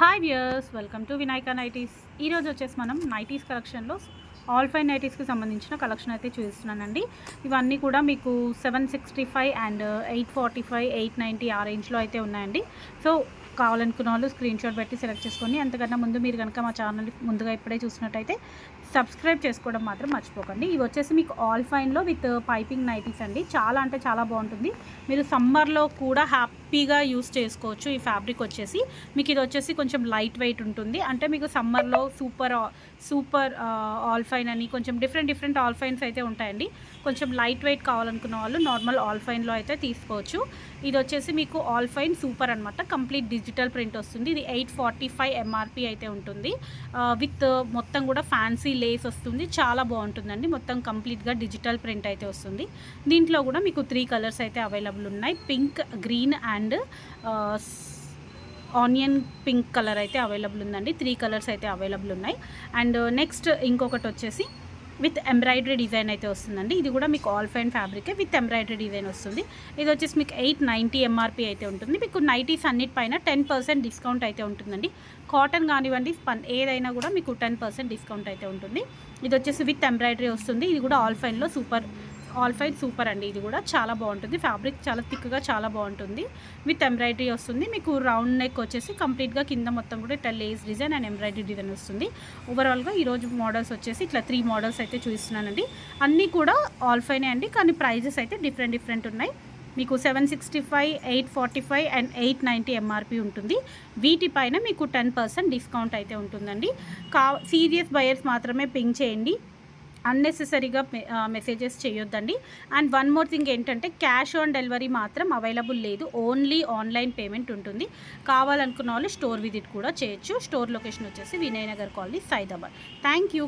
Hi viewers welcome to Vinayaka nighties ఈరోజు వచ్చేసి మనం నైటీస్ కలెక్షన్లో ఆల్ ఫైవ్ నైటీస్కి సంబంధించిన కలెక్షన్ అయితే చూపిస్తున్నానండి. ఇవన్నీ కూడా మీకు seven sixty five and eight forty five eight ninety ఆ రేంజ్లో అయితే ఉన్నాయండి. సో కావాలనుకున్న వాళ్ళు స్క్రీన్ షాట్ పెట్టి సెలెక్ట్ చేసుకోండి. అంతకన్నా ముందు మీరు కనుక మా ఛానల్ ముందుగా ఇప్పుడే చూసినట్టయితే సబ్స్క్రైబ్ చేసుకోవడం మాత్రం మర్చిపోకండి. ఇవి వచ్చేసి మీకు ఆల్ ఫైన్లో విత్ పైపింగ్ నైటీస్ అండి. చాలా అంటే చాలా బాగుంటుంది. మీరు సమ్మర్లో కూడా హ్యాపీగా యూస్ చేసుకోవచ్చు ఈ ఫ్యాబ్రిక్ వచ్చేసి. మీకు ఇది వచ్చేసి కొంచెం లైట్ వెయిట్ ఉంటుంది. అంటే మీకు సమ్మర్లో సూపర్ సూపర్ ఆల్ఫైన్ అని కొంచెం డిఫరెంట్ డిఫరెంట్ ఆల్ఫైన్స్ అయితే ఉంటాయండి. కొంచెం లైట్ వెయిట్ కావాలనుకున్న వాళ్ళు నార్మల్ ఆల్ఫైన్లో అయితే తీసుకోవచ్చు. ఇది వచ్చేసి మీకు ఆల్ఫైన్ సూపర్ అనమాట కంప్లీట్ డిజిటల్ ప్రింట్ వస్తుంది. ఇది ఎయిట్ ఫార్టీ ఫైవ్ ఎంఆర్పి అయితే ఉంటుంది. విత్ మొత్తం కూడా ఫ్యాన్సీ లేస్ వస్తుంది. చాలా బాగుంటుందండి. మొత్తం కంప్లీట్గా డిజిటల్ ప్రింట్ అయితే వస్తుంది. దీంట్లో కూడా మీకు త్రీ కలర్స్ అయితే అవైలబుల్ ఉన్నాయి. Pink green and and onion pink colour అయితే అవైలబుల్ ఉందండి. త్రీ కలర్స్ అయితే అవైలబుల్ ఉన్నాయి. అండ్ నెక్స్ట్ ఇంకొకటి వచ్చేసి విత్ ఎంబ్రాయిడరీ డిజైన్ అయితే వస్తుందండి. ఇది కూడా మీకు ఆల్ ఫైన్ ఫ్యాబ్రికే విత్ ఎంబ్రాయిడరీ డిజైన్ వస్తుంది. ఇది వచ్చేసి మీకు ఎయిట్ నైంటీ ఎంఆర్పి అయితే ఉంటుంది. మీకు నైటీస్ అన్నిటిపైన టెన్ పర్సెంట్ డిస్కౌంట్ అయితే ఉంటుందండి. కాటన్ కానివ్వండి పన్ ఏదైనా కూడా మీకు టెన్ పర్సెంట్ డిస్కౌంట్ అయితే ఉంటుంది. ఇది వచ్చేసి విత్ ఎంబ్రాయిడరీ వస్తుంది. ఇది కూడా ఆల్ ఫైన్లో సూపర్ ఆల్ ఫైన్ సూపర్ అండి. ఇది కూడా చాలా బాగుంటుంది. ఫ్యాబ్రిక్ చాలా థిక్గా చాలా బాగుంటుంది. విత్ ఎంబ్రాయిడరీ వస్తుంది. మీకు రౌండ్ నెక్ వచ్చేసి కంప్లీట్గా కింద మొత్తం కూడా ఇట్లా lace design and embroidery design వస్తుంది. ఓవరాల్గా ఈరోజు మోడల్స్ వచ్చేసి ఇట్లా త్రీ మోడల్స్ అయితే చూపిస్తున్నానండి అన్నీ కూడా ఆల్ ఫైనే అండి. కానీ ప్రైజెస్ అయితే డిఫరెంట్ డిఫరెంట్ ఉన్నాయి. మీకు seven sixty five eight forty five and eight ninety MRP ఉంటుంది. వీటిపైన మీకు టెన్ పర్సెంట్ డిస్కౌంట్ అయితే ఉంటుందండి. కా సీరియస్ బయర్స్ మాత్రమే పింక్ చేయండి. అన్నెసెసరీగా మెసేజెస్ చేయొద్దండి. అండ్ వన్ మోర్ థింగ్ ఏంటంటే క్యాష్ ఆన్ డెలివరీ మాత్రం అవైలబుల్ లేదు. ఓన్లీ ఆన్లైన్ పేమెంట్ ఉంటుంది. కావాలనుకున్న వాళ్ళు స్టోర్ విజిట్ కూడా చేయొచ్చు. స్టోర్ లొకేషన్ వచ్చేసి Vinayanagar colony Saidabad. Thank you